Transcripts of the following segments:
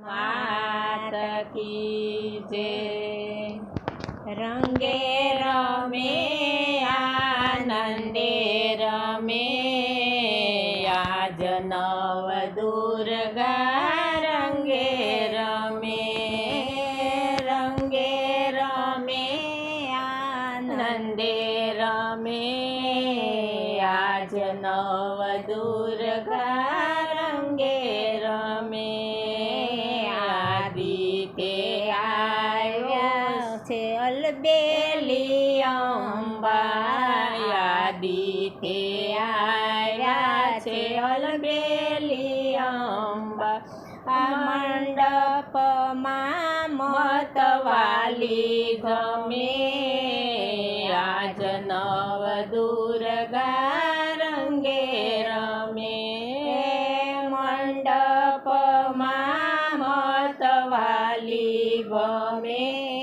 માત કી જે રંગે રમે, આનંદે રમે. આજ નવ દુર્ગા રંગે રમે રંગે રમે, આનંદે રમે. આજ નવ દુર્ગા રંગે છે અલબેલી અંબા આદિતે આવ્યા છે અલબેલી અંબા. આ મંડપમાં મતવાલી ગમે. આજ નવ દુર્ગા રંગે મંડપમાં મતવાલી ગમે.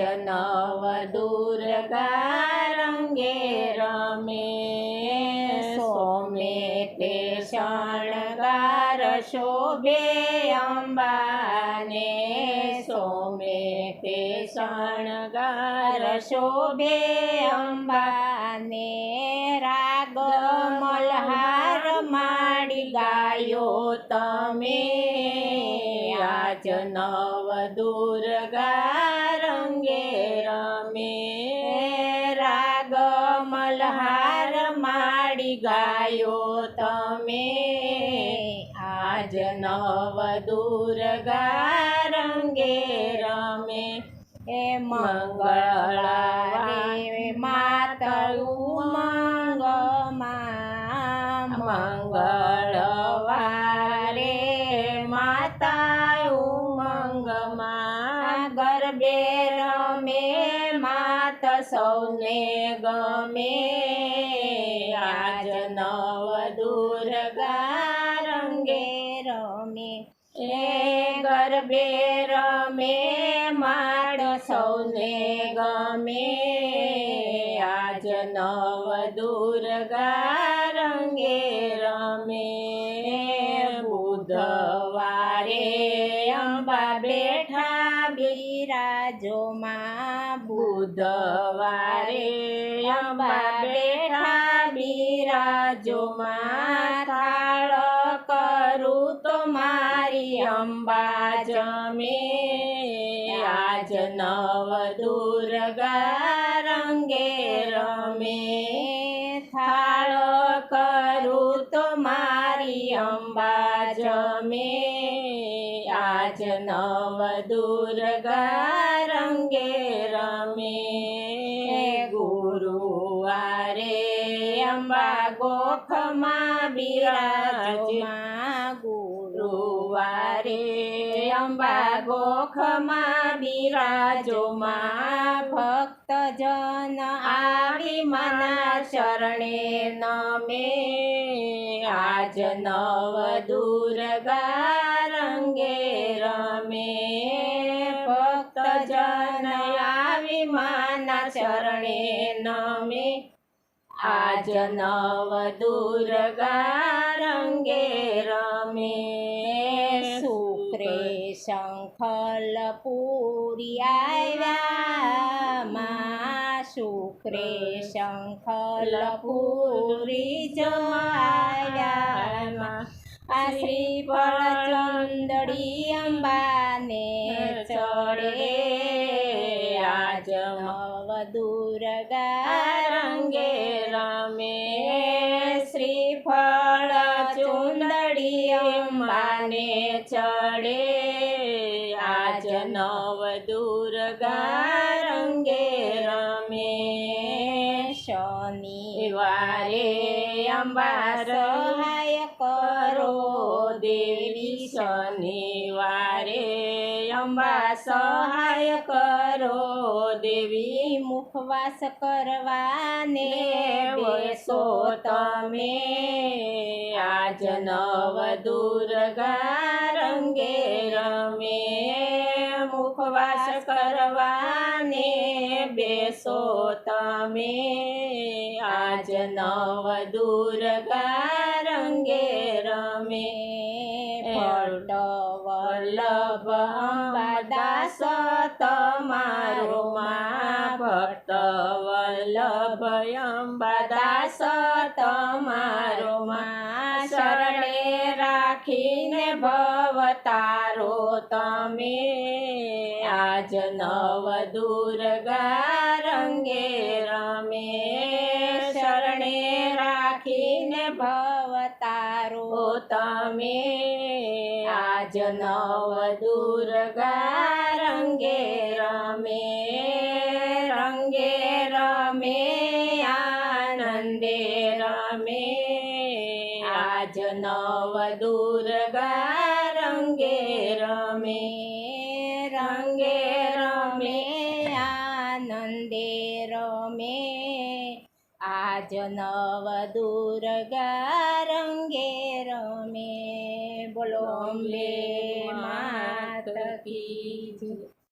આજ નવ દુર્ગા રમે સોમે તે શણગાર શોભે અંબાને સોમે તે શણગાર શોભે અંબાને રાગ મલ્હાર માડી ગાયો તમે આજ નવ દુર્ગા રંગે રમે રાગ મલ્હાર માડી ગાયો તમે આજ નવ દુર્ગા રંગે રમે એ મંગળવારે માતરું માત સૌને ગમે. આજ નવ દુર્ગા રંગે રમે. એ ગરબે રમે માડ સૌને ગમે. આજ નવ દુર્ગા રંગે રમે. બુધવારે અંબા બેઠા બિરાજોમાં બુધવારે અંબા બેઠા બિરાજોમાં થાળ કરું તો મારી અંબા જમે આજ નવ દુર્ગા રંગે રમે થાળ કરું તો મારી અંબા જમે આજ નવ દુર્ગા રંગે રમે ગુરુવારે અંબા ગોખમાં બિરાજમાં ગુરુવારે અંબા ગોખમાં બિરાજોમાં ભક્તજન આવી મના શરણે નમે આજ નવ દુર્ગા રંગે રમે ભક્તજન આવી માના શરણે નમે. આજ નવ દુર્ગા રંગે રમે. શુક્રે શંખલ પૂરી આવ્યા માં. શુક્રે શંખલ પૂરી જો આવ્યા આ શ્રીફળ ચંદડી અંબાને ચડે આજ નવ દુર્ગા રંગે રમે શ્રીફળ ચુંદડી અંબાને ચડે આજ નવ દુર્ગા રંગે રમે શનિવારે અંબા દેવી શનિવારે અંબા સહાય કરો દેવી મુખવાસ કરવાને બેસો તમે આજ નવ દુર્ગા રંગે રમે મુખવાસ કરવાને બેસો તમે આજ નવ દુર્ગા રંગે રમે અખંડ વલ્લભ દાસ તમારો મા ભક્ત વલ્લભ અંબાદાસ તમારો મા શરણે રાખીને ભવતારો તમે આજ નવ દુર્ગા રંગે રમે શરણે રાખીને ભવતારો તમે આજ નવ દુર્ગા રંગે રમે રંગે રમે આનંદે રમે આજ નવ દુર્ગા રંગે રમે રંગે રમે આનંદે રમે આજ નવ દુર્ગા રંગે રમે બોલો લે માત કી.